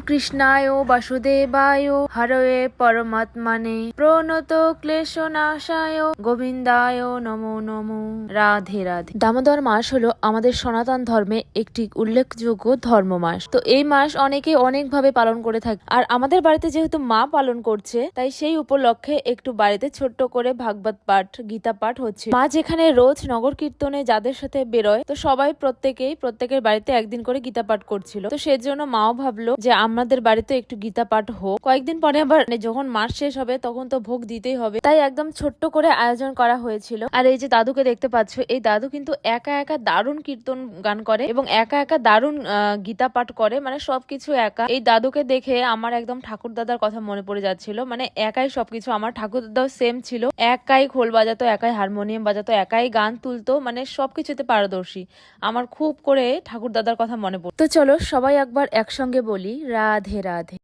কৃষ্ণায় বাসুদেবায় হরয়ে পরমাত্মানে প্রণত ক্লেশনাশায় গোবিন্দায় নমো নমো। রাধে রাধে। দামোদর মাস হলো আমাদের সনাতন ধর্মে একটি উল্লেখযোগ্য ধর্ম মাস। তো এই মাস অনেকে অনেকভাবে পালন করে থাকে। আর আমাদের বাড়িতে যেহেতু মা পালন করছে, তাই সেই উপলক্ষে একটু বাড়িতে ছোট্ট করে ভাগবত পাঠ, গীতা পাঠ হচ্ছে। মা যেখানে রোজ নগর কীর্তনে যাদের সাথে বেরোয়, তো সবাই প্রত্যেকেই প্রত্যেকের বাড়িতে একদিন করে গীতা পাঠ করছিল। তো সেজন্য মাও ভাবলো যে আমাদের বাড়িতে একটু গীতা পাঠ হোক। কয়েকদিন পরে আবার মানে যখন মাস শেষ হবে, তখন তো ভোগ দিতেই হবে। তাই একদম ছোট্ট করে আয়োজন করা হয়েছিল। আর এই যে দাদুকে দেখতে পাচ্ছ, এই দাদু কিন্তু একা একা দারুণ কীর্তন গান করে এবং একা একা দারুণ গীতা পাঠ করে। মানে সবকিছু একা। এই দাদুকে দেখে আমার একদম ঠাকুর দাদার কথা মনে পড়ে যাচ্ছিল। মানে একাই সবকিছু। আমার ঠাকুর দাদাও সেম ছিল। একাই খোল বাজাতো, একাই হারমোনিয়াম বাজাতো, একাই গান তুলতো। মানে সবকিছুতে পারদর্শী। আমার খুব করে ঠাকুর দাদার কথা মনে পড়তো তো চলো সবাই একবার একসঙ্গে বলি। রাধে রাধে।